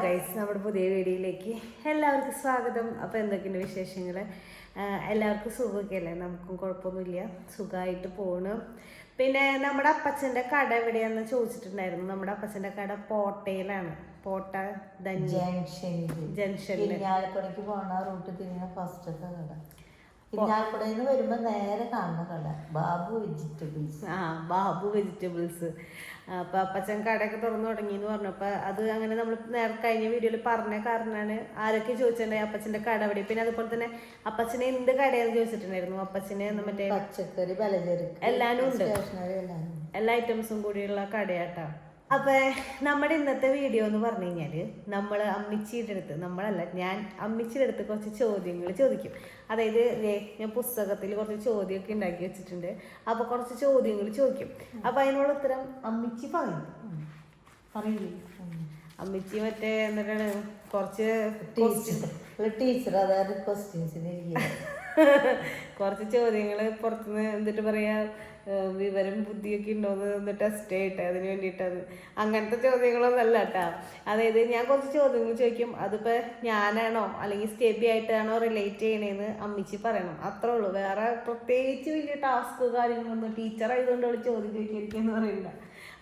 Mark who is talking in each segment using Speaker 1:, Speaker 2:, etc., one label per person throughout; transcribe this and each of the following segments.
Speaker 1: Guys നമ്മുടെ പുതിയ വീഡിയോയിലേക്ക് എല്ലാവർക്കും സ്വാഗതം. അപ്പോൾ എന്തൊക്കെയുണ്ട് വിശേഷങ്ങൾ എല്ലാവർക്കും സുഖമൊക്കെ അല്ലേ? നമുക്കും കുഴപ്പമൊന്നുമില്ല. സുഖമായിട്ട് പോണ്. പിന്നെ നമ്മുടെ അപ്പച്ചന്റെ കട എവിടെയാണെന്ന് ചോദിച്ചിട്ടുണ്ടായിരുന്നു. നമ്മുടെ അപ്പച്ചന്റെ കട പോട്ടയിലാണ്. പോട്ട
Speaker 2: ജംഗ്ഷനിൽ പോണ റൂട്ട് തിരിഞ്ഞ ഫസ്റ്റത്തെ കട. ഇരിഞ്ഞാലക്കുടയിൽ നിന്ന് വരുമ്പോ നേരെ കാണുന്ന കട. ബാബു വെജിറ്റബിൾസ്.
Speaker 1: ആ ബാബു വെജിറ്റബിൾസ്. അപ്പൊ അപ്പച്ചൻ കടയൊക്കെ തുറന്നു തുടങ്ങി എന്ന് പറഞ്ഞപ്പോൾ അത് അങ്ങനെ നമ്മൾ നേരെ കഴിഞ്ഞ വീഡിയോയിൽ പറഞ്ഞ കാരണമാണ് ആരൊക്കെ ചോദിച്ചിട്ടുണ്ടായി? അപ്പച്ചന്റെ കട എവിടെ? പിന്നെ അതുപോലെ തന്നെ അപ്പച്ചനെ എന്ത് കടയാന്ന് ചോദിച്ചിട്ടുണ്ടായിരുന്നു? അപ്പച്ചനെ മറ്റേ
Speaker 2: പച്ചക്കറി പലചരക്ക്
Speaker 1: എല്ലാനും ഉണ്ട്.
Speaker 2: എല്ലാം ഉണ്ട്.
Speaker 1: എല്ലാ ഐറ്റംസും കൂടിയുള്ള കടയാട്ടാ. അപ്പൊ നമ്മുടെ ഇന്നത്തെ വീഡിയോ എന്ന് പറഞ്ഞു കഴിഞ്ഞാൽ നമ്മൾ അമ്മിച്ചിയുടെ അടുത്ത് നമ്മളല്ല ഞാൻ അമ്മിച്ചിയുടെ അടുത്ത് കുറച്ച് ചോദ്യങ്ങൾ ചോദിക്കും. അതായത് ഞാൻ പുസ്തകത്തിൽ കുറച്ച് ചോദ്യമൊക്കെ ഉണ്ടാക്കി വെച്ചിട്ടുണ്ട്. അപ്പൊ കുറച്ച് ചോദ്യങ്ങൾ ചോദിക്കും. അപ്പൊ അതിനുള്ള ഉത്തരം അമ്മിച്ചി പറയും പറയില്ലേ അമ്മിച്ചി മറ്റേ എന്നിട്ടാണ് കുറച്ച്
Speaker 2: ടീച്ചർ ടീച്ചർ അതായത് ക്വസ്റ്റ്യൻസിന്
Speaker 1: കുറച്ച് ചോദ്യങ്ങൾ പുറത്തുനിന്ന് എന്നിട്ട് പറയാ? വിവരം ബുദ്ധിയൊക്കെ ഉണ്ടോന്ന് ഒന്ന് ടെസ്റ്റ് ചെയ്യട്ടെ അതിന് വേണ്ടിയിട്ടത്. അങ്ങനത്തെ ചോദ്യങ്ങളൊന്നല്ല കേട്ടോ അതായത് ഞാൻ കുറച്ച് ചോദ്യങ്ങൾ ചോദിക്കും. അതിപ്പോൾ ഞാനാണോ അല്ലെങ്കിൽ സ്റ്റെബി ആയിട്ടാണോ റിലേറ്റ് ചെയ്യണേന്ന് അമ്മിച്ചി പറയണം. അത്രേ ഉള്ളൂ. വേറെ പ്രത്യേകിച്ച് വലിയ ടാസ്ക് കാര്യങ്ങളൊന്നും ടീച്ചർ ആയതുകൊണ്ട് അവൾ ചോദ്യം ചോദിക്കാതിരിക്കുകയെന്ന് പറയില്ല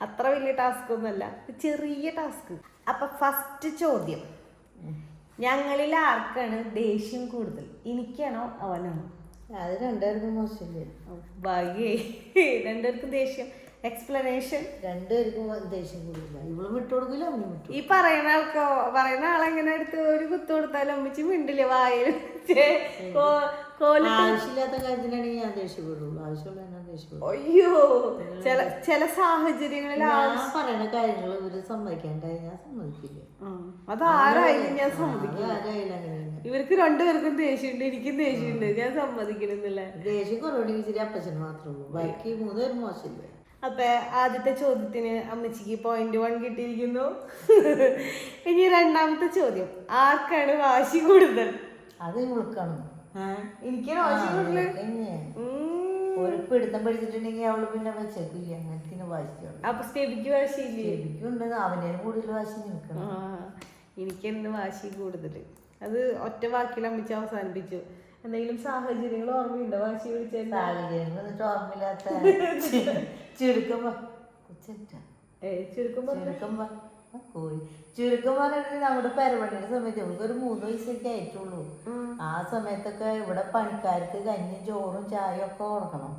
Speaker 1: അത്ര വലിയ ടാസ്ക് ഒന്നുമല്ല. ചെറിയ ടാസ്ക് അപ്പം ഫസ്റ്റ് ചോദ്യം. ഞങ്ങളിൽ ആർക്കാണ് ദേഷ്യം കൂടുതൽ? എനിക്കാണോ അവനാണോ?
Speaker 2: അത് രണ്ടുപേർക്കും മോശമില്ലേ?
Speaker 1: ഭാഗ്യേ രണ്ടുപേർക്കും ദേഷ്യം. എക്സ്പ്ലനേഷൻ
Speaker 2: രണ്ടുപേർക്കും ദേഷ്യം കൂടില്ല ഇവളും വിട്ടു കൊടുക്കില്ല അവനും വിട്ടു
Speaker 1: ഈ പറയുന്ന ആൾക്കോ പറയുന്ന ആളെങ്ങനെ എടുത്ത് ഒരു കുത്തു കൊടുത്താലും അമ്മച്ചി മിണ്ടില്ല വായിൽ.
Speaker 2: ആവശ്യമില്ലാത്ത കാര്യത്തിനാണെങ്കിൽ ഞാൻ ദേഷ്യപ്പെടുള്ളൂ. ആവശ്യമുള്ള
Speaker 1: അയ്യോ ചില ചില സാഹചര്യങ്ങളിൽ
Speaker 2: പറയുന്ന കാര്യങ്ങൾ ഇവർ സമ്മതിക്കാണ്ടായി. ഞാൻ സമ്മതിക്കില്ല. അത് ആരായാലും ഞാൻ സമ്മതിക്കില്ല.
Speaker 1: ഇവർക്ക് രണ്ടുപേർക്കും ദേഷ്യമുണ്ട് എനിക്കും ദേഷ്യമുണ്ട്. ഞാൻ സമ്മതിക്കണമെന്നില്ല.
Speaker 2: ദേഷ്യം കുറവുണ്ടെങ്കിൽ ഇച്ചിരി അപ്പച്ചന് മാത്രമേ ഉള്ളൂ. ബാക്കി മൂന്ന് പേരും മോശമില്ല?
Speaker 1: അപ്പൊ ആദ്യത്തെ ചോദ്യത്തിന് അമ്മച്ചിക്ക് പോയിന്റ് വൺ കിട്ടിയിരിക്കുന്നു. ഇനി രണ്ടാമത്തെ ചോദ്യം. ആർക്കാണ് വാശി കൂടുതൽ?
Speaker 2: അത് ഇവൾക്കാണ്.
Speaker 1: എനിക്ക് വാശി കൂടുതൽ.
Speaker 2: ഒരു പിടുത്തം പഠിച്ചിട്ടുണ്ടെങ്കിൽ അവൾ പിന്നെ വെച്ചേക്കില്ല അങ്ങനത്തിന് വാശിയുണ്ട്
Speaker 1: അപ്പൊ സ്റ്റെബിക്ക് വാശിയില്ലേ?
Speaker 2: എനിക്കുണ്ട് അവനേലും കൂടുതൽ വാശി നിൽക്കണം.
Speaker 1: ആ വാശി കൂടുതൽ. അത് ഒറ്റ വാക്കിൽ അമ്മിച്ച് അവസാനിപ്പിച്ചു. എന്തെങ്കിലും സാഹചര്യങ്ങൾ ഓർമ്മയുണ്ടോ? വാശി വിളിച്ച
Speaker 2: സാഹചര്യങ്ങൾ എന്നിട്ട് ഓർമ്മയില്ലാത്ത ചുരുക്കം
Speaker 1: ചുരുക്കം
Speaker 2: ചുരുക്കം പ- ആ, കോഴി ചുരുക്കം പറഞ്ഞിട്ട് നമ്മുടെ പരിപാടിയുടെ സമയത്ത് നമുക്ക് ഒരു മൂന്ന് വയസ്സൊക്കെ ആയിട്ടുള്ളൂ. ആ സമയത്തൊക്കെ ഇവിടെ പണിക്കാർക്ക് കഞ്ഞും ചോറും ചായയും ഒക്കെ കൊടുക്കണം.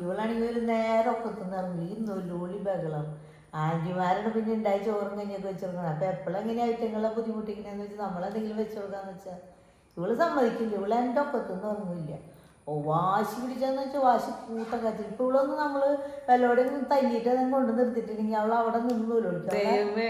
Speaker 2: ഇവളാണെങ്കിൽ ഒരു നേരം ഒക്കെ ഇറങ്ങി ഈ നൊല്ലുള്ളി ബഹളം. ആന്റിമാരുടെ പിന്നെ ഉണ്ടായി ചോറും കഞ്ഞിയൊക്കെ വെച്ച് കൊടുക്കണം. അപ്പൊ എപ്പോഴും എങ്ങനെ ഐറ്റങ്ങളെ ബുദ്ധിമുട്ടിക്കണെന്ന് വെച്ചാൽ നമ്മളെന്തെങ്കിലും വെച്ച് കൊടുക്കാന്ന് വെച്ചാൽ ഇവൾ സമ്മതിക്കില്ല. ഇവൾ എന്റെ ഒക്കത്തുനിന്ന് ഇറങ്ങില്ല ഓ വാശി പിടിച്ചാന്ന് വെച്ചാൽ വാശി കൂട്ടം കത്തി ഇപ്പൊ ഇവളൊന്ന് നമ്മൾ വല്ലോടെയും തല്ലിയിട്ട് അതങ്ങ് കൊണ്ട് നിർത്തിയിട്ടില്ലെങ്കിൽ അവൾ അവിടെ നിന്ന് നൂലൊളിക്കും
Speaker 1: ദൈവമേ.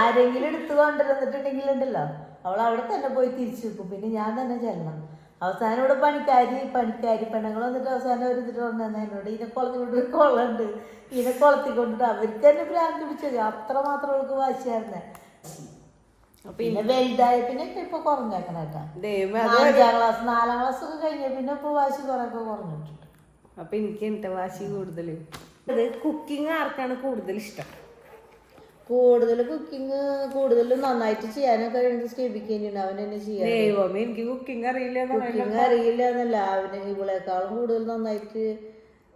Speaker 2: ആരെങ്കിലും എടുത്തു കൊണ്ടുവന്നിട്ടുണ്ടെങ്കിൽ ഉണ്ടല്ലോ. അവൾ അവിടെ തന്നെ പോയി തിരിച്ചു വെക്കും. പിന്നെ ഞാൻ തന്നെ ചെല്ലണം. അവസാനം ഇവിടെ പണിക്കാരി പണിക്കാരി പെണ്ണുങ്ങൾ വന്നിട്ട് അവസാനം ഒരു ഇതിട്ട് പറഞ്ഞു എന്നോട് ഇതിനെ കുളത്തി കൊണ്ടൊരു ഒരു കുളമുണ്ട് ഇതിനെ കുളത്തി കൊണ്ടിട്ട് അവർക്ക് തന്നെ ഭ്രാന്ത് പിടിച്ചത്. അത്ര മാത്രം അവൾക്ക് വാശിയായിരുന്നേ. പിന്നെ വലുതായ പിന്നെ ഇപ്പൊ കുറഞ്ഞേക്കണം കേട്ടാ. അഞ്ചാം ക്ലാസ് നാലാം ക്ലാസ് ഒക്കെ കഴിഞ്ഞ പിന്നെ ഇപ്പൊ വാശി കുറെയൊക്കെ കുറഞ്ഞിട്ടുണ്ട്.
Speaker 1: അപ്പൊ എനിക്ക് എന്റെ വാശി കൂടുതൽ അത് കുക്കിംഗ് ആർക്കാണ് കൂടുതൽ ഇഷ്ടം?
Speaker 2: കൂടുതൽ കുക്കിംഗ് കൂടുതൽ നന്നായിട്ട് ചെയ്യാനൊക്കെ എനിക്ക് സ്റ്റേബിക്കുന്നുണ്ട് അവൻ എന്നെ ചെയ്യാൻ
Speaker 1: ദൈവമേ എനിക്ക് കുക്കിംഗ് അറിയില്ല
Speaker 2: കുക്കിംഗ് അറിയില്ല എന്നല്ല. അവന് ഇവളെക്കാളും കൂടുതൽ നന്നായിട്ട്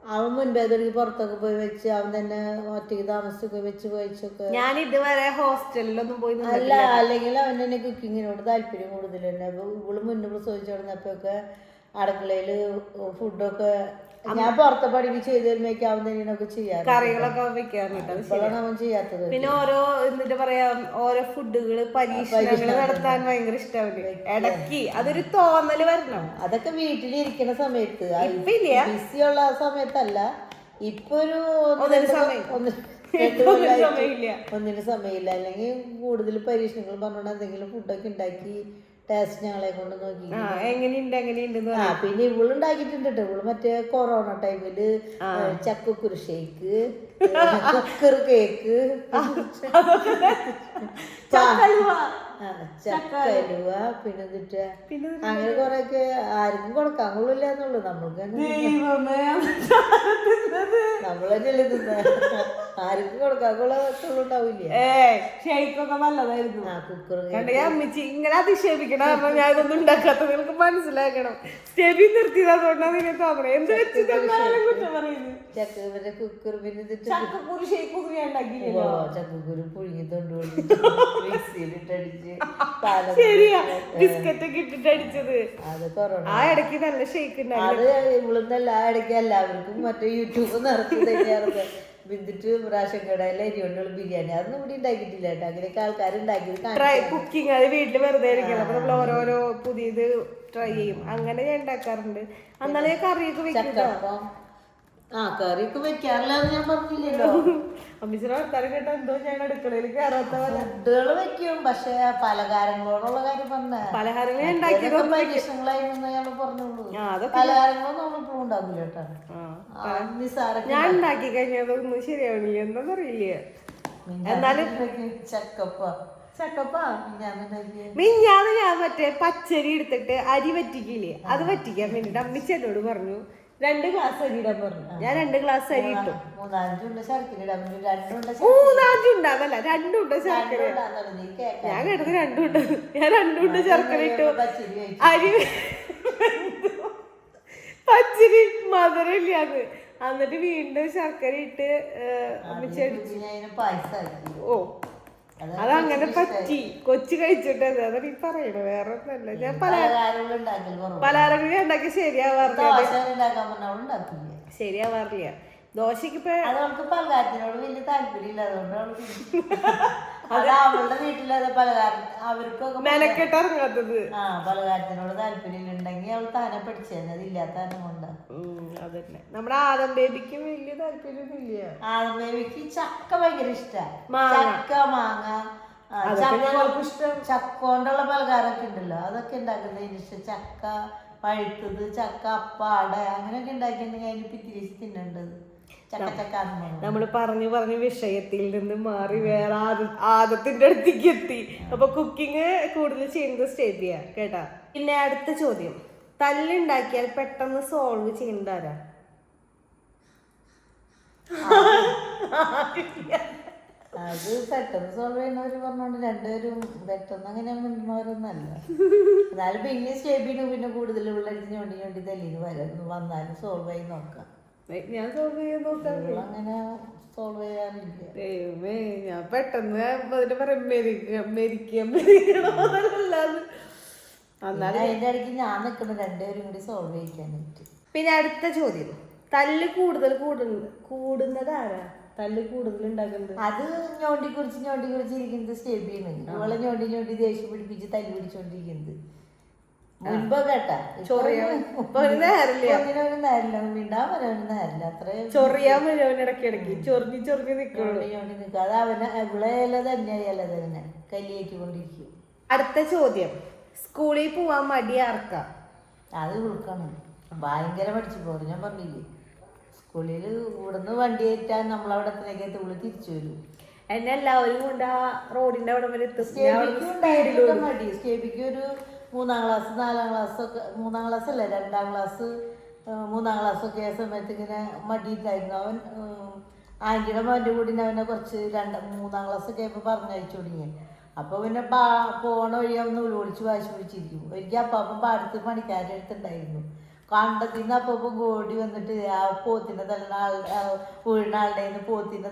Speaker 2: അവൻ മുൻപേ തുടങ്ങി പുറത്തൊക്കെ പോയി വെച്ച് അവൻ തന്നെ ഒറ്റയ്ക്ക് താമസിച്ചൊക്കെ വെച്ച് കഴിച്ചൊക്കെ
Speaker 1: ഞാൻ ഇതുവരെ ഹോസ്റ്റലിലൊന്നും പോയി.
Speaker 2: അല്ല അല്ലെങ്കിൽ അവൻ തന്നെ കുക്കിങ്ങിനോട് താല്പര്യം കൂടുതൽ തന്നെ അപ്പൊ ഇവൾ മുന്നേ പ്രസവിച്ചു കിടന്നപ്പോഴൊക്കെ അടുക്കളയിൽ ഫുഡൊക്കെ ഞാൻ പുറത്തെ പഠിപ്പ് ചെയ്ത് തരുമ്പോഴേക്ക് അവൻ തന്നെയൊക്കെ ചെയ്യാറ്
Speaker 1: കറികളൊക്കെ വെക്കാറുണ്ട്
Speaker 2: അവൻ ചെയ്യാത്തത്
Speaker 1: പിന്നെ ഓരോ എന്നിട്ട് പറയാ ഓരോ ഫുഡുകൾ പരീക്ഷണങ്ങൾ നടത്താൻ ഭയങ്കര ഇഷ്ടമാണ് ഇടയ്ക്ക് അതൊരു തോന്നൽ വരണം.
Speaker 2: അതൊക്കെ വീട്ടിലിരിക്കുന്ന സമയത്ത്. ബിസി ഉള്ള സമയത്തല്ല. ഇപ്പൊ ഒരു ഒന്ന്.
Speaker 1: ഒന്നിനും സമയമില്ല.
Speaker 2: അല്ലെങ്കിൽ കൂടുതൽ പരീക്ഷണങ്ങൾ പറഞ്ഞോണ്ട് എന്തെങ്കിലും ഫുഡൊക്കെ ഉണ്ടാക്കി ടേസ്റ്റ് ഞങ്ങളെ കൊണ്ട് നോക്കി
Speaker 1: എങ്ങനെയുണ്ട് എങ്ങനെയുണ്ട്
Speaker 2: ആ പിന്നെ ഇവൾ ഉണ്ടാക്കിയിട്ടുണ്ട് കേട്ടോ ഇവൾ മറ്റേ കൊറോണ ടൈമിൽ ചക്കക്കുരു ഷേക്ക് കുക്കർ കേക്ക്
Speaker 1: ചക്കലുവ.
Speaker 2: ആ, ചക്കലുവ പിന്നെ അങ്ങനെ കൊറേയൊക്കെ ആർക്കും കൊടുക്കാൻ കൊള്ളില്ല എന്നുള്ളു. നമ്മൾക്ക് നമ്മളല്ലേ തിന്ന. ആർക്കും കൊടുക്കാൻ കൊള്ളുണ്ടാവില്ല
Speaker 1: ഷെയ്ക്കൊക്കെ നല്ലതായിരുന്നു.
Speaker 2: ആ കുക്കർ
Speaker 1: അമ്മച്ചി ഇങ്ങനെ അധിക്ഷേപിക്കണം. കാരണം ഞാൻ ഇതൊന്നും നിങ്ങൾക്ക് മനസ്സിലാക്കണം. സ്റ്റെബി നിർത്തിയത് അതുകൊണ്ടാണ് നിന്നെ തോന്നണേ. എന്ത് വെച്ച് കുറ്റം പറയുന്നു
Speaker 2: ചക്ക പിന്നെ കുക്കർ പിന്നെ
Speaker 1: ചക്കക്കുരു ഷെയ്ക്കൊന്നും ഞാൻ ഉണ്ടാക്കിയില്ലല്ലോ.
Speaker 2: ചക്കക്കുരു പുഴുങ്ങി തൊണ്ടുകൊണ്ട് മിക്സിയിലിട്ടടിച്ച്.
Speaker 1: ശരിയാ. ബിസ്ക്കറ്റ് ഒക്കെ ഇട്ടിട്ട് അടിച്ചത്.
Speaker 2: അത് കൊറോണ.
Speaker 1: ആ ഇടയ്ക്ക് നല്ല ഷേക്ക്
Speaker 2: അത് ഇവിടുന്നല്ല ആ ഇടയ്ക്ക് എല്ലാവർക്കും മറ്റേ യൂട്യൂബ് നിറച്ച് തന്നെയാണ് ബിന്ദിട്ട് പ്രാവശ്യം കടയിലെ അരി കൊണ്ടുള്ള ബിരിയാണി. അതൊന്നും ഇവിടെ ഉണ്ടാക്കിയിട്ടില്ല കേട്ടോ. അങ്ങനെയൊക്കെ ആൾക്കാർ ഉണ്ടാക്കിയത്
Speaker 1: ട്രൈ കുക്കിംഗ് അത് വീട്ടിൽ വെറുതെ ഇരിക്കണം അപ്പൊ നമ്മൾ ഓരോരോ പുതിയത് ട്രൈ ചെയ്യും. അങ്ങനെ ഞാൻ ഉണ്ടാക്കാറുണ്ട്. അന്നാലും കറിയൊക്കെ വെക്കും
Speaker 2: ആ കറിയൊക്കെ വെക്കാറില്ല ഞാൻ പറഞ്ഞില്ലല്ലോ.
Speaker 1: അമ്മച്ചിയുടെ വർത്താനം കേട്ടോ എന്തോ ഞാൻ അടുക്കളയിൽ കയറാത്ത പോലെ
Speaker 2: ഫുഡുകൾ വെക്കും പക്ഷെ പലഹാരങ്ങളോടുള്ള കാര്യം പറഞ്ഞ
Speaker 1: പലഹാരങ്ങൾ ഞാൻ ഉണ്ടാക്കി
Speaker 2: പരീക്ഷണങ്ങളായിരുന്നു പറഞ്ഞോളൂ പലഹാരങ്ങളൊന്നും നമ്മളിപ്പോഴും കേട്ടോ. നിസ്സാരൊക്കെ
Speaker 1: ഞാൻ ഉണ്ടാക്കി.
Speaker 2: എന്നാലും ചക്കപ്പ.
Speaker 1: മിഞ്ഞാന്ന് ഞാൻ മറ്റേ പച്ചരി എടുത്തിട്ട് അരി വറ്റിക്കില്ലേ? അത് വറ്റിക്കാൻ വേണ്ടിട്ട് അമ്മിച്ച പറഞ്ഞു രണ്ട് ഗ്ലാസ് അരി ഇടാൻ പറഞ്ഞു. ഞാൻ രണ്ട് ഗ്ലാസ് അരി ഇട്ടു.
Speaker 2: മൂന്നാഞ്ചുണ്ട് ശർക്കര ഇടാൻ വേണ്ടി രണ്ടുണ്ട്
Speaker 1: മൂന്നാഞ്ചും ഉണ്ടാവല്ല രണ്ടുണ്ട് ശർക്കര. ഞാൻ കേട്ടത് രണ്ടുണ്ട്. ഞാൻ രണ്ടുണ്ട് ശർക്കര ഇട്ടു.
Speaker 2: പച്ചരി മധുരം
Speaker 1: അരി അത് പച്ചരി മധുരമില്ലാന്ന്. എന്നിട്ട് വീണ്ടും ശർക്കര ഇട്ട്
Speaker 2: പായസമാക്കി
Speaker 1: ഓ അതങ്ങനെ പറ്റി. കൊച്ചു കഴിച്ചിട്ട് അതാണ് ഈ പറയണത് വേറെ ഒന്നല്ല ഞാൻ പല
Speaker 2: പലഹാരങ്ങൾ
Speaker 1: ഉണ്ടാക്കി ശരിയാവാറില്ല ശരിയാവാറില്ല ദോശക്ക് ഇപ്പൊ
Speaker 2: അവൾക്ക് പലഹാരത്തിനോട് വലിയ താല്പര്യമില്ല അതുകൊണ്ട് അവൾ അത് അവളുടെ വീട്ടിലത് അവർക്കൊക്കെ ആ പലഹാരത്തിനോട് താല്പര്യം ഉണ്ടെങ്കിൽ അവൾ താനെ പഠിച്ചേനെ അതില്ലാത്ത തന്നെ കൊണ്ട്
Speaker 1: ഉം, അതന്നെ. നമ്മുടെ ആദം ബേബിക്ക് വലിയ താല്പര്യമൊന്നുമില്ല.
Speaker 2: ആദ്യമേവിക്ക് ചക്ക ഭയങ്കര ഇഷ്ടമാണ് ചക്ക മാങ്ങ ചക്ക കൊണ്ടുള്ള പലഹാരമൊക്കെ ഉണ്ടല്ലോ. അതൊക്കെ ഉണ്ടാക്കുന്നതിന് ഇഷ്ടം. ചക്ക പഴുത്തത് ചക്ക അപ്പാട അങ്ങനെയൊക്കെ ഉണ്ടാക്കിയിട്ടുണ്ടെങ്കിൽ അതിന് പിത്തിരിച്ച് തിന്നേണ്ടത്
Speaker 1: നമ്മൾ പറഞ്ഞു പറഞ്ഞു വിഷയത്തിൽ നിന്ന് മാറി വേറെ ആദ ആദത്തിന്റെ അടുത്തേക്ക് എത്തി. അപ്പൊ കുക്കിംഗ് കൂടുതൽ ചെയ്യുന്നത് ചെയ്യാ കേട്ടാ? പിന്നെ അടുത്ത ചോദ്യം. തല്ലുണ്ടാക്കിയാൽ പെട്ടെന്ന് സോൾവ് ചെയ്യുന്നത് ആരാ?
Speaker 2: അത് പെട്ടെന്ന് സോൾവ് ചെയ്യുന്നവര് പറഞ്ഞോണ്ട് രണ്ടുപേരും പെട്ടെന്ന് അങ്ങനെ മിണ്ടുന്നവരൊന്നല്ല. എന്നാലും പിന്നെ സ്റ്റേബിനും പിന്നെ കൂടുതൽ ഉള്ള ഞൊണ്ടി ഞൊണ്ടി തല്ലിന് വരുന്നു വന്നാലും സോൾവ് ആയി നോക്കാം.
Speaker 1: ഞാൻ സോൾവ് ചെയ്യാൻ നോക്കാം.
Speaker 2: അങ്ങനെ സോൾവ് ചെയ്യാറില്ല
Speaker 1: ദൈവമേ ഞാൻ പെട്ടെന്ന് അതിന്റെ പറയാം മെരിക്ക മെരിക്ക മെരിക്കണമല്ലാന്ന്
Speaker 2: പിന്നെ അതിന്റെ ഇടയ്ക്ക് ഞാൻ രണ്ടുപേരും കൂടി സോൾവ് ചെയ്യിക്കാനായിട്ട്.
Speaker 1: പിന്നെ അടുത്ത ചോദ്യം. തല്ല് കൂടുതൽ കൂടുന്ന കൂടുന്നത് ആരാ? തല്ല് കൂടുതൽ ഉണ്ടാക്കുന്നത്.
Speaker 2: അത് ഞോണ്ടി കുറിച്ച് ഞോണ്ടി കുറിച്ച് ഇരിക്കുന്നത് സ്റ്റേബിയാണ്. ഇവളെ ഞോണ്ടി ഞോണ്ടി ദേഷ്യം പിടിപ്പിച്ച് തല്ല് പിടിച്ചോണ്ടിരിക്കുന്നത്. മുൻപ് കേട്ടാ
Speaker 1: ചൊറിയാൻ ഇപ്പൊ ഒരു നേരമില്ല.
Speaker 2: ഒന്നിനൊരു നേരില്ല മിണ്ടാൻ വരാൻ നേരില്ല അത്രയും
Speaker 1: ചൊറിയാൻ മുഴുവൻ ഇടയ്ക്കിടയ്ക്ക് ചൊറിഞ്ഞ് ചൊറിഞ്ഞ് നിൽക്കുള്ളൂ
Speaker 2: അത് അവനെ തന്നെ. തന്നെ
Speaker 1: അടുത്ത ചോദ്യം. സ്കൂളിൽ പോവാൻ മടി ആർക്കാ?
Speaker 2: അത് ഉൾക്കണം ഭയങ്കര പഠിച്ചു പോകും ഞാൻ പറഞ്ഞില്ലേ? സ്കൂളിൽ ഇവിടുന്ന് വണ്ടി ഏറ്റാൽ നമ്മളവിടെ എത്രയൊക്കെ ഉള്ളു തിരിച്ചു വരും.
Speaker 1: എന്നെ എല്ലാവരും കൊണ്ട് ആ റോഡിന്റെ അവിടെ വരെ എത്തും.
Speaker 2: മടി. സ്റ്റേബിക്ക് ഒരു മൂന്നാം ക്ലാസ് നാലാം ക്ലാസ് ഒക്കെ മൂന്നാം ക്ലാസ് അല്ല രണ്ടാം ക്ലാസ് മൂന്നാം ക്ലാസ് ഒക്കെ ആ സമയത്ത് ഇങ്ങനെ മടിയിട്ടായിരുന്നു അവൻ ആന്റിയുടെ മോന്റെ കൂടി അവനെ കുറച്ച് രണ്ട് മൂന്നാം ക്ലാസ് ഒക്കെ ആയപ്പോൾ പറഞ്ഞയച്ചു തുടങ്ങി അപ്പോൾ പിന്നെ പാ പോണ വഴി അവൻ ഒളിച്ച് വാശി പിടിച്ചിരിക്കും. ഒരിക്കൽ അപ്പം പാടത്ത് പണിക്കാരുടെ അടുത്തുണ്ടായിരുന്നു കണ്ടത്തിൽ നിന്ന് അപ്പം ഓടി വന്നിട്ട് ആ പോത്തിനെ തലണ ആളുടെ വീഴുന്ന ആളുടെ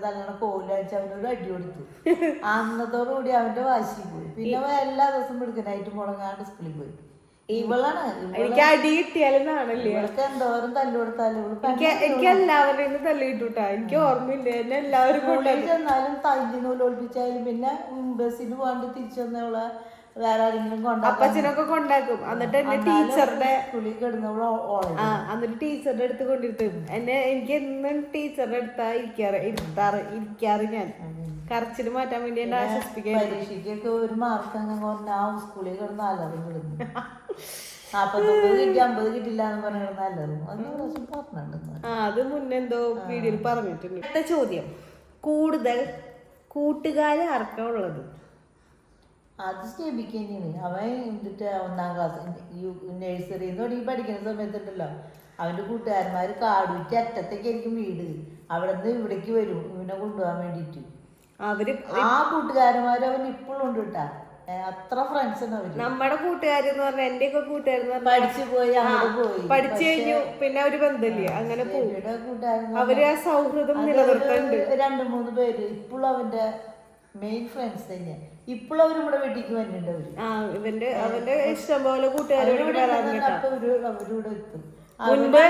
Speaker 2: തല്ലണ കോൽ അടിച്ച് അവനോട് അടി കൊടുത്തു. അന്നത്തോടുകൂടി അവന്റെ വാശി പോയി. പിന്നെ എല്ലാ ദിവസവും എടുക്കാനായിട്ട് മുടങ്ങാണ്ട് സ്കൂളിൽ പോയി. ഇവളാണ്.
Speaker 1: എനിക്ക് അടി കിട്ടിയാലെന്നാണല്ലേ
Speaker 2: ഇവൾക്ക് എന്തോരം തല്ലു കൊടുത്താലും
Speaker 1: എനിക്ക് എല്ലാവരുടെ എല്ലാവരുടെയും നിന്ന് തല്ല് കിട്ടൂട്ടാ. എനിക്ക് ഓർമ്മയില്ല? എന്നെ എല്ലാവരും
Speaker 2: ചെന്നാലും തല്ലി നൂൽ പിന്നെ ബസ്സിന് പോകാണ്ട് തിരിച്ചു വന്നവളെ വേറെ ആരെങ്കിലും കൊണ്ടാക്കാൻ
Speaker 1: അപ്പച്ചനൊക്കെ കൊണ്ടാക്കും. എന്നിട്ട് എന്നെ ടീച്ചറുടെ
Speaker 2: സ്കൂളിൽ കിടന്നവൾ ഓളെ
Speaker 1: ആ എന്നിട്ട് ടീച്ചറുടെ അടുത്ത് കൊണ്ടിരുത്തും. എന്നെ എനിക്ക് എന്നും ടീച്ചറുടെ അടുത്താ ഇരിക്കാറ് ഇരുത്താറ് ഇരിക്കാറ് ഞാൻ. കരച്ചിൽ മാറ്റാൻ വേണ്ടി എന്നെ ആശ്വസിപ്പിക്കാൻ
Speaker 2: പരീക്ഷയ്ക്കൊക്കെ ഒരു മാർക്ക് അങ്ങനെ കുറഞ്ഞ ആ സ്കൂളിൽ കിടന്ന് അലറി വിടുന്നു. നാപ്പത്തൊമ്പത് കിട്ടി അമ്പത് കിട്ടില്ല എന്ന്
Speaker 1: ആ അത് മുന്നെന്തോ വീഡിയോയിൽ പറഞ്ഞിട്ടുണ്ട്. അടുത്ത ചോദ്യം. കൂടുതൽ കൂട്ടുകാരെ ആർക്കാ ഉള്ളത്?
Speaker 2: അത് തന്നെയാണ് അവൻ എന്നിട്ട് ഒന്നാം ക്ലാസ് നഴ്സറിയിൽ നിന്ന് തുടങ്ങി പഠിക്കുന്ന സമയത്തുണ്ടല്ലോ. അവന്റെ കൂട്ടുകാരന്മാർ കാടുവിറ്റ് അറ്റത്തേക്കായിരിക്കും വീട്. അവിടെ നിന്ന് ഇവിടേക്ക് വരും ഇവനെ കൊണ്ടുപോകാൻ വേണ്ടിയിട്ട്.
Speaker 1: അവർ
Speaker 2: ആ കൂട്ടുകാരന്മാർ അവൻ ഇപ്പോഴും ഉണ്ട് കേട്ടാ അത്ര ഫ്രണ്ട്സ്
Speaker 1: നമ്മുടെ കൂട്ടുകാരെന്ന് പറഞ്ഞാൽ എന്റെ ഒക്കെ കൂട്ടുകാരെന്ന് പറഞ്ഞാൽ
Speaker 2: പഠിച്ചു പോയി പോയി.
Speaker 1: പഠിച്ചു കഴിഞ്ഞു പിന്നെ അവർ ബന്ധമില്ല? അങ്ങനെ പോകും. അവർ ആ സൗഹൃദം നിലനിർത്തുന്നുണ്ട്
Speaker 2: രണ്ട് മൂന്ന് പേര് ഇപ്പോഴും അവന്റെ മെയിൻ ഫ്രണ്ട്സ് തന്നെയാ ഇപ്പോഴും അവർ ഇവിടെ വീട്ടിലേക്ക് വന്നിട്ടുണ്ട്
Speaker 1: അവർ. ഇവന്റെ അവന്റെ ഇഷ്ടം പോലെ കൂട്ടുകാരോട്
Speaker 2: അവരിവിടെ അവർ എത്തും.
Speaker 1: മുൻപ്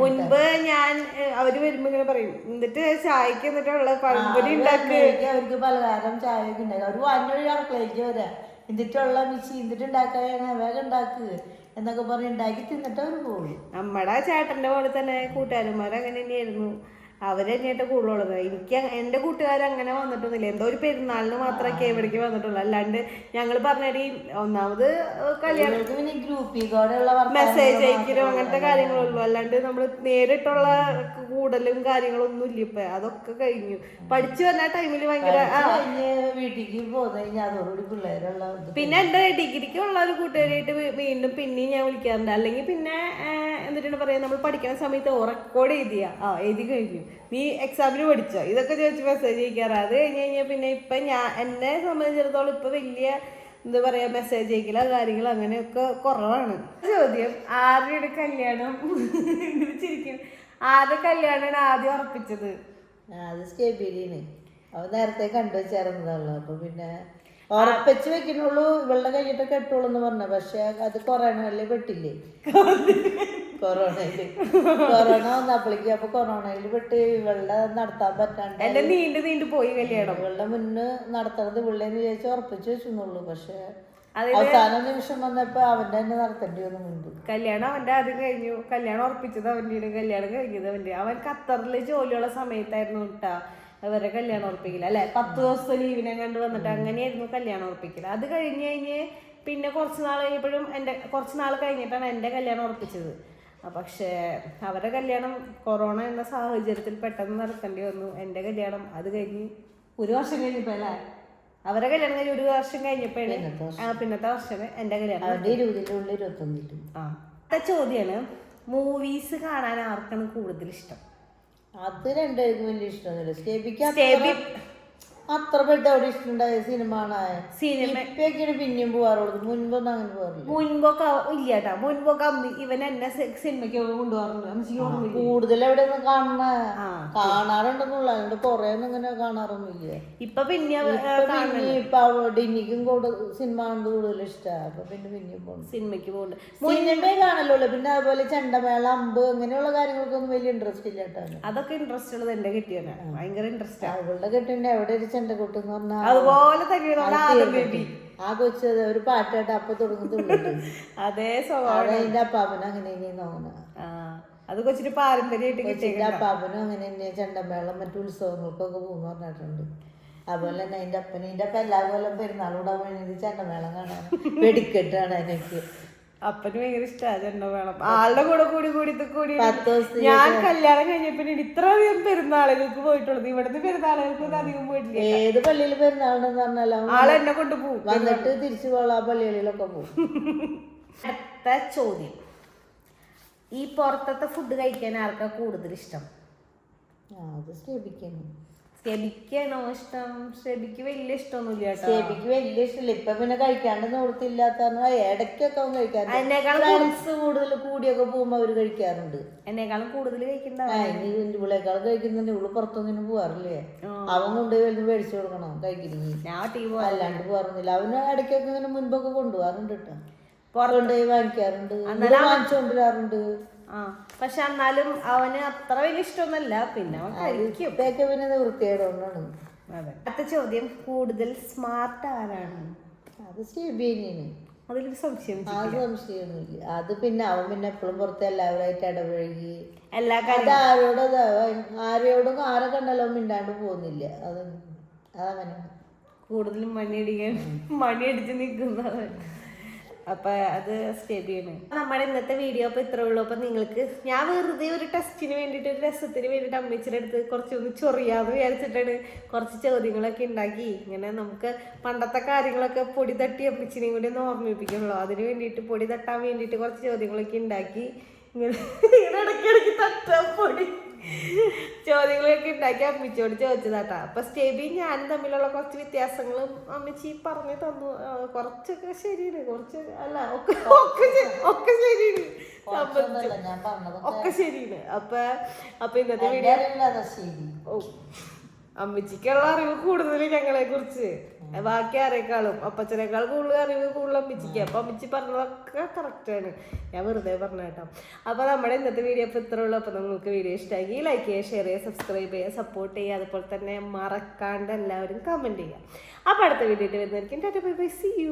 Speaker 1: മുൻപ് ഞാൻ അവർ വരുമ്പോ ഇങ്ങനെ പറയും എന്നിട്ട് ചായക്ക് എന്നിട്ടുള്ള പഴംപൊരി ഉണ്ടാക്കി.
Speaker 2: അവർക്ക് പലഹാരം ചായ ഒക്കെ ഉണ്ടാക്കുക അവർ വന്നൊഴി അടുക്കളയിലേക്ക് വരാ. എന്നിട്ടുള്ള മിച്ചി? എന്നിട്ട് ഉണ്ടാക്കാൻ വേഗം ഉണ്ടാക്കുക എന്നൊക്കെ പറഞ്ഞ് ഉണ്ടാക്കി തിന്നിട്ട് അവർ പോകും
Speaker 1: നമ്മുടെ ചേട്ടന്റെ പോലെ തന്നെ കൂട്ടുകാരന്മാർ അങ്ങനെ തന്നെയായിരുന്നു. അവർ തന്നെയായിട്ട് കൂടുതലുള്ളത്. എനിക്ക് എന്റെ എന്റെ കൂട്ടുകാർ അങ്ങനെ വന്നിട്ടൊന്നുമില്ല. എന്തോ ഒരു പെരുന്നാളിന് മാത്രമൊക്കെ ഇവിടേക്ക് വന്നിട്ടുള്ളൂ. അല്ലാണ്ട് ഞങ്ങൾ പറഞ്ഞടി ഒന്നാമത് കല്യാണം മെസ്സേജ് അയക്കലും അങ്ങനത്തെ കാര്യങ്ങളുള്ളൂ. അല്ലാണ്ട് നമ്മൾ നേരിട്ടുള്ള കൂടലും കാര്യങ്ങളൊന്നും ഇല്ല ഇപ്പൊ അതൊക്കെ കഴിഞ്ഞു. പഠിച്ചു വന്ന ടൈമിൽ ഭയങ്കര
Speaker 2: വീട്ടിലേക്ക് പിള്ളേരുള്ള
Speaker 1: പിന്നെ എന്റെ ഡിഗ്രിക്കുള്ള ഒരു കൂട്ടുകാരായിട്ട് വീണ്ടും പിന്നെയും ഞാൻ വിളിക്കാറുണ്ട്. അല്ലെങ്കിൽ പിന്നെ എന്നിട്ടാണ് പറയാ നമ്മൾ പഠിക്കുന്ന സമയത്ത് റെക്കോർഡ് എഴുതിയ. ആ എഴുതി കഴിഞ്ഞു. നീ എക്സാമിന് പഠിച്ച? ഇതൊക്കെ ചോദിച്ച് മെസ്സേജ് അയക്കാറ്. അത് കഴിഞ്ഞ് കഴിഞ്ഞാൽ പിന്നെ ഇപ്പൊ ഞാൻ എന്നെ സംബന്ധിച്ചിടത്തോളം ഇപ്പൊ വലിയ എന്താ പറയാ മെസ്സേജ് അയക്കില്ല കാര്യങ്ങൾ അങ്ങനെയൊക്കെ കുറവാണ്. ചോദ്യം ആരുടെ കല്യാണം? ചിരിക്കും. ആരുടെ കല്യാണമാണ് ആദ്യം ഉറപ്പിച്ചത്?
Speaker 2: ആ, അത് സ്റ്റേബിലിന് അവൻ നേരത്തെ കണ്ടു ചേർന്നതാണല്ലോ അപ്പൊ പിന്നെ ഉറപ്പിച്ചു വെക്കണുള്ളൂ ഇവളുടെ കഴിഞ്ഞിട്ട് കെട്ടുള്ളൂ എന്ന് പറഞ്ഞ. പക്ഷെ അത് കൊറോണയിൽ പെട്ടില്ലേ? കൊറോണയിൽ കൊറോണ വന്നപ്പോഴേക്ക് അപ്പൊ കൊറോണയിൽ വിട്ട് ഇവളുടെ നടത്താൻ പറ്റാണ്ട്
Speaker 1: നീണ്ട് നീണ്ടു നീണ്ടു പോയി കല്യാണം.
Speaker 2: ഇവളുടെ മുന്നേ നടത്തണത് ഇവളെന്ന് വിചാരിച്ച് ഉറപ്പിച്ചു വെച്ചെന്നുള്ളൂ. പക്ഷെ അവസാന നിമിഷം വന്നപ്പോ അവന്റെ തന്നെ നടത്തേണ്ടി വന്നു മുൻപ്
Speaker 1: കല്യാണം അവന്റെ ആദ്യം കഴിഞ്ഞു. കല്യാണം ഉറപ്പിച്ചത് അവന്റെ കല്യാണം കഴിഞ്ഞത് അവന്റെ. അവൻ ഖത്തറിൽ ജോലിയുള്ള സമയത്തായിരുന്നു കിട്ടാ അവരെ കല്യാണം ഉറപ്പിക്കില്ല അല്ലെ? പത്ത് ദിവസത്തെ ലീവിനെ കണ്ട് വന്നിട്ട് അങ്ങനെയായിരുന്നു കല്യാണം ഉറപ്പിക്കില്ല അത് കഴിഞ്ഞ് കഴിഞ്ഞ് പിന്നെ കുറച്ച് നാൾ കഴിഞ്ഞപ്പോഴും എന്റെ കുറച്ച് നാൾ കഴിഞ്ഞിട്ടാണ് എന്റെ കല്യാണം ഉറപ്പിച്ചത്. പക്ഷേ അവരുടെ കല്യാണം കൊറോണ എന്ന സാഹചര്യത്തിൽ പെട്ടെന്ന് നടത്തേണ്ടി വന്നു. എന്റെ കല്യാണം അത് കഴിഞ്ഞ് ഒരു വർഷം കഴിഞ്ഞപ്പോ അല്ലേ അവരെ കല്യാണം കഴിഞ്ഞ് ഒരു വർഷം കഴിഞ്ഞപ്പോഴാണ് ആ പിന്നത്തെ വർഷം എന്റെ കല്യാണം
Speaker 2: ഇരുപത്തൊന്നിലും.
Speaker 1: ആ അടുത്ത ചോദ്യമാണ് മൂവീസ് കാണാൻ ആർക്കാണ് കൂടുതൽ ഇഷ്ടം?
Speaker 2: അത് രണ്ടുപേർക്കും വലിയ ഇഷ്ടമൊന്നുമില്ല. സ്റ്റേബിക്ക് അത്ര പെട്ട അവിടെ ഇഷ്ടമുണ്ടായ സിനിമ
Speaker 1: സിനിമ
Speaker 2: ഇപ്പൊക്കെയാണ് പിന്നെയും പോവാറുള്ളത്. മുൻപൊന്നും അങ്ങനെ പോകാറില്ല
Speaker 1: മുൻപൊക്കെ ഇല്ല കേട്ടാ മുൻപൊക്കെ അമ്മ ഇവൻ എന്നെ സിനിമയ്ക്ക് കൊണ്ടുപോകാറുണ്ട്
Speaker 2: കൂടുതൽ എവിടെ നിന്ന് കാണണ. കാണാറുണ്ടെന്നുള്ള. അതുകൊണ്ട് കൊറേ ഒന്നും ഇങ്ങനെ കാണാറൊന്നുമില്ല.
Speaker 1: ഇപ്പൊ പിന്നെ
Speaker 2: ഇപ്പൊ കൂടുതൽ സിനിമ കണ്ട് കൂടുതൽ ഇഷ്ടമാണ് അപ്പൊ പിന്നെ പിന്നെയും പോകുന്നു
Speaker 1: സിനിമയ്ക്ക് പോകുന്നുണ്ട്
Speaker 2: സിനിമയെ കാണലുള്ളൂ. പിന്നെ അതുപോലെ ചെണ്ടമേള അമ്പ് അങ്ങനെയുള്ള കാര്യങ്ങൾക്കൊന്നും വലിയ ഇൻട്രസ്റ്റ് ഇല്ല കേട്ടോ.
Speaker 1: അതൊക്കെ ഇൻട്രസ്റ്റ് ഉള്ളത് എന്റെ കെട്ടിയാണ് ഭയങ്കര ഇൻട്രസ്റ്റ്
Speaker 2: അവളുടെ കെട്ടിന്റെ എവിടെ ഒരു ചെണ്ടക്കൊട്ട് എന്ന് പറഞ്ഞാൽ
Speaker 1: അതുപോലെ തന്നെ
Speaker 2: ആ കൊച്ചു ഒരു പാട്ടായിട്ട് അപ്പൊ തുടങ്ങുന്നുണ്ട്
Speaker 1: അതേ സ്വഭാവം
Speaker 2: അത് അതിന്റെ അപ്പാപ്പന അങ്ങനെ തന്നെയാണ് തോന്നുന്നത്.
Speaker 1: അത് കൊച്ചിട്ട് പാരമ്പര്യമായിട്ട്
Speaker 2: കൊച്ചിന്റെ അപ്പാപ്പനും അങ്ങനെ തന്നെ ചെണ്ടമേളം മറ്റു ഉത്സവങ്ങൾക്കൊക്കെ പോകുന്നു പറഞ്ഞിട്ടുണ്ട്. അതുപോലെ തന്നെ അതിന്റെ അപ്പനും ഇതിന്റെ അപ്പ എല്ലാ കൊല്ലം പെരുന്നാളൂടെ പോയി വേണ്ടി ചെണ്ടമേളം കാണാൻ. വെടിക്കെട്ടാണ് കാണാനൊക്കെ
Speaker 1: അപ്പന് ഭയങ്കര ഇഷ്ടമാണ് വേണം. ആളുടെ കൂടെ കൂടി കൂടി കൂടി ഞാൻ കല്യാണം കഴിഞ്ഞപ്പോ ഇത്ര അധികം പെരുന്നാളുകൾക്ക് പോയിട്ടുള്ളത്. ഇവിടുന്ന് പെരുന്നാളുകൾക്ക് അധികം പോയിട്ടില്ല.
Speaker 2: ഏത് പള്ളിയിൽ പെരുന്നാളുണ്ടെന്ന് പറഞ്ഞാലും
Speaker 1: ആൾ എന്നെ കൊണ്ട് പോകും
Speaker 2: വന്നിട്ട് തിരിച്ചു പോകാം ആ പള്ളികളിലൊക്കെ പോകും
Speaker 1: അടുത്ത ചോദ്യം. ഈ പുറത്തത്തെ ഫുഡ് കഴിക്കാൻ ആർക്കാ കൂടുതൽ ഇഷ്ടം?
Speaker 2: അത് സ്റ്റേബിക്കുന്നു
Speaker 1: സ്റ്റെബിക്കാണോ ഇഷ്ടം? സ്റ്റെബിക്ക് വലിയ ഇഷ്ടമൊന്നുമില്ല കേട്ടോ.
Speaker 2: സ്റ്റേബിക്ക് വലിയ ഇഷ്ടമില്ല. ഇപ്പൊ പിന്നെ കഴിക്കാണ്ട് നിവൃത്തിയില്ലാത്ത ഇടയ്ക്കൊക്കെ ഒന്ന് കഴിക്കാറുണ്ട്. കൂടുതൽ കൂടിയൊക്കെ പോകുമ്പോ അവർ കഴിക്കാറുണ്ട്.
Speaker 1: എന്നെക്കാളും കൂടുതൽ കഴിക്കണ്ട.
Speaker 2: ആ കഴിക്കുന്നുണ്ട്. ഇവൾ പുറത്തൊന്നിനും പോവാറില്ലേ? അവൻ കൊണ്ടുപോയി വലുത് മേടിച്ചു കൊടുക്കണം കഴിക്കുന്നു
Speaker 1: ഞാൻ ടീ
Speaker 2: അല്ലാണ്ട് പോവാറൊന്നുമില്ല. അവന് ഇടയ്ക്കൊക്കെ ഇങ്ങനെ മുൻപൊക്കെ കൊണ്ടുപോകാറുണ്ട് കേട്ടോ. കൊണ്ടുപോയി വാങ്ങിക്കാറുണ്ട്. വാങ്ങിച്ചു കൊണ്ടുവരാറുണ്ട്
Speaker 1: പക്ഷെ എന്നാലും അവന് അത്ര വലിയ ഇഷ്ടമൊന്നുമല്ല. പിന്നെ അവൻ കഴിക്കും. അതെ. അടുത്ത ചോദ്യം കൂടുതൽ സ്മാർട്ട് ആരാണ്?
Speaker 2: അത് സ്റ്റീബീനിയാണ്
Speaker 1: അതിലൊരു സംശയം
Speaker 2: ആ സംശയമൊന്നുമില്ല. അത് പിന്നെ അവൻ പിന്നെ എപ്പോഴും പുറത്ത് എല്ലാവരുമായിട്ട് ഇടപഴകി.
Speaker 1: എല്ലാ കാര്യം
Speaker 2: ആരോടും ആരോടും ആരെ കണ്ടാലും അവൻ മിണ്ടാണ്ട് പോകുന്നില്ല. അത് അതങ്ങനെ
Speaker 1: കൂടുതലും മണിയടിക്കാൻ മണിയടിച്ച് നിൽക്കുന്നവൻ അപ്പൊ അത് സ്റ്റേബിയാണ് നമ്മുടെ ഇന്നത്തെ വീഡിയോ അപ്പൊ ഇത്രേ ഉള്ളൂ. അപ്പൊ നിങ്ങൾക്ക് ഞാൻ വെറുതെ ഒരു ടെസ്റ്റിന് വേണ്ടിയിട്ട് ഒരു രസത്തിന് വേണ്ടിട്ട് അമ്മച്ചിയുടെ അടുത്ത് കുറച്ചൊന്ന് ചൊറിയാന്ന് വിചാരിച്ചിട്ടാണ് കുറച്ച് ചോദ്യങ്ങളൊക്കെ ഉണ്ടാക്കി. ഇങ്ങനെ നമുക്ക് പണ്ടത്തെ കാര്യങ്ങളൊക്കെ പൊടി തട്ടി അമ്മച്ചിനെയും കൂടി ഒന്ന് ഓർമ്മിപ്പിക്കണല്ലോ അതിന് വേണ്ടിയിട്ട് പൊടി തട്ടാൻ വേണ്ടിയിട്ട് കുറച്ച് ചോദ്യങ്ങളൊക്കെ ഉണ്ടാക്കി. ഇങ്ങനെ ഇടയ്ക്കിടയ്ക്ക് തട്ടാൻ പൊടി ചോദ്യങ്ങളൊക്കെ ഉണ്ടാക്കി അമ്മച്ചിയോട് ചോദിച്ചതാട്ടാ. അപ്പൊ സ്റ്റേബി ഞാനും തമ്മിലുള്ള കുറച്ച് വ്യത്യാസങ്ങളും അമ്മച്ചി പറഞ്ഞു തന്നു. കുറച്ചൊക്കെ ശരിയാണ്. കുറച്ച് അല്ല ഒക്കെ ഒക്കെ ശരിയാണ്.
Speaker 2: ഞാൻ
Speaker 1: ഒക്കെ ശരിയാണ്. അപ്പൊ അപ്പൊ ഇന്നത്തെ വീഡിയോ ഓ. അമ്മച്ചിക്കുള്ള അറിവ് കൂടുതൽ ഞങ്ങളെ കുറിച്ച് ബാക്കി ആരെക്കാളും? അപ്പച്ചനേക്കാൾ കൂടുതൽ അറിവ് കൂടുതൽ അമ്മച്ചിക്ക്. അപ്പൊ അമ്മച്ചി പറഞ്ഞതൊക്കെ കറക്റ്റാണ് ഞാൻ വെറുതെ പറഞ്ഞ കേട്ടോ. അപ്പൊ നമ്മുടെ ഇന്നത്തെ വീഡിയോ ഇപ്പൊ ഇത്ര ഉള്ളൂ. അപ്പൊ നിങ്ങൾക്ക് വീഡിയോ ഇഷ്ടമായി ലൈക്ക് ചെയ്യുക ഷെയർ ചെയ്യുക സബ്സ്ക്രൈബ് ചെയ്യുക സപ്പോർട്ട് ചെയ്യുക. അതുപോലെ തന്നെ മറക്കാണ്ട് എല്ലാവരും കമന്റ് ചെയ്യുക. അപ്പൊ അടുത്ത വീഡിയോ വരുന്നതായിരിക്കും. Bye bye U